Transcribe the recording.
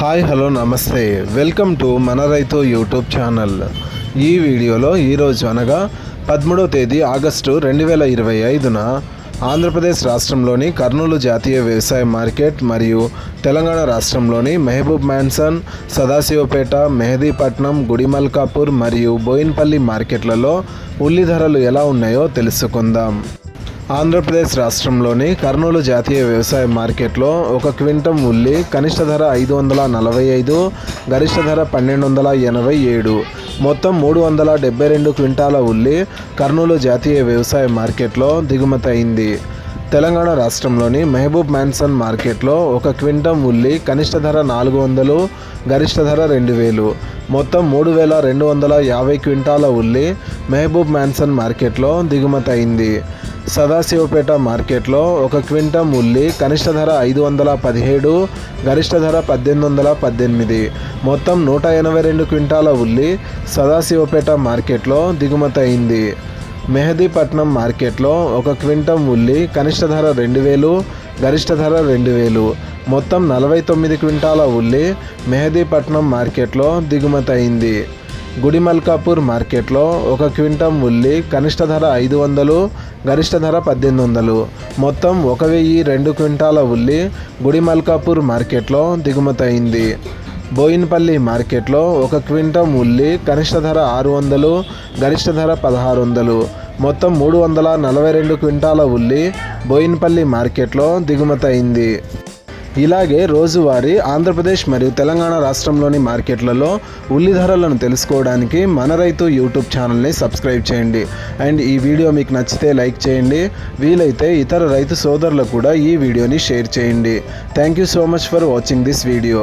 Hi hello నమస్తే. Welcome to మన రైతు యూట్యూబ్ ఛానల్. ఈ వీడియోలో ఈరోజు అనగా పదమూడవ తేదీ ఆగస్టు రెండు వేల ఇరవై ఐదున ఆంధ్రప్రదేశ్ రాష్ట్రంలోని కర్నూలు జాతీయ వ్యవసాయ మార్కెట్ మరియు తెలంగాణ రాష్ట్రంలోని మెహబూబ్ మ్యాన్సన్ సదాశివపేట మెహదీపట్నం గుడిమల్కాపూర్ మరియు బోయిన్పల్లి మార్కెట్లలో ఉల్లి ధరలు ఎలా ఉన్నాయో తెలుసుకుందాం. ఆంధ్రప్రదేశ్ రాష్ట్రంలోని కర్నూలు జాతీయ వ్యవసాయ మార్కెట్లో ఒక క్వింటం ఉల్లి కనిష్ట ధర ఐదు వందల నలభై ఐదు గరిష్ట ధర పన్నెండు వందల ఎనభై ఏడు. మొత్తం మూడు వందల డెబ్బై రెండు క్వింటాల ఉల్లి కర్నూలు జాతీయ వ్యవసాయ మార్కెట్లో దిగుమతి అయింది. తెలంగాణ రాష్ట్రంలోని మహబూబ్ మ్యాన్సన్ మార్కెట్లో ఒక క్వింటం ఉల్లి కనిష్ట ధర నాలుగు వందలు గరిష్ట ధర రెండు వేలు. మొత్తం మూడు వేల రెండు వందల యాభై క్వింటాల ఉల్లి మహబూబ్ మ్యాన్సన్ మార్కెట్లో దిగుమతి అయింది. సదాశివపేట మార్కెట్లో ఒక క్వింటం ఉల్లి కనిష్ట ధర ఐదు వందల పదిహేడు గరిష్ట ధర పద్దెనిమిది వందల పద్దెనిమిది. మొత్తం నూట ఎనభై రెండు క్వింటాల ఉల్లి సదాశివపేట మార్కెట్లో దిగుమతయింది మెహదీపట్నం మార్కెట్లో ఒక క్వింటం ఉల్లి కనిష్ట ధర రెండు వేలు గరిష్ట ధర రెండు వేలు. మొత్తం నలభై తొమ్మిది క్వింటాల ఉల్లి మెహదీపట్నం మార్కెట్లో దిగుమతయింది గుడిమల్కాపూర్ మార్కెట్లో ఒక క్వింటం ఉల్లి కనిష్ట ధర ఐదు వందలు గరిష్ట ధర పద్దెనిమిది వందలు. మొత్తం ఒక వెయ్యి రెండు క్వింటాల ఉల్లి గుడిమల్కాపూర్ మార్కెట్లో దిగుమతయింది. బోయిన్పల్లి మార్కెట్లో ఒక క్వింటం ఉల్లి కనిష్ట ధర ఆరు వందలు గరిష్ట ధర పదహారు వందలు. మొత్తం మూడు వందల నలభై రెండు క్వింటాల ఉల్లి బోయిన్పల్లి మార్కెట్లో దిగుమతయింది. ఇలాగే రోజువారీ ఆంధ్రప్రదేశ్ మరియు తెలంగాణ రాష్ట్రంలోని మార్కెట్లలో ఉల్లి ధరలను తెలుసుకోవడానికి మన రైతు యూట్యూబ్ ఛానల్ని సబ్స్క్రైబ్ చేయండి. అండ్ ఈ వీడియో మీకు నచ్చితే లైక్ చేయండి. వీలైతే ఇతర రైతు సోదరులకు కూడా ఈ వీడియోని షేర్ చేయండి. Thank you so much for watching this video.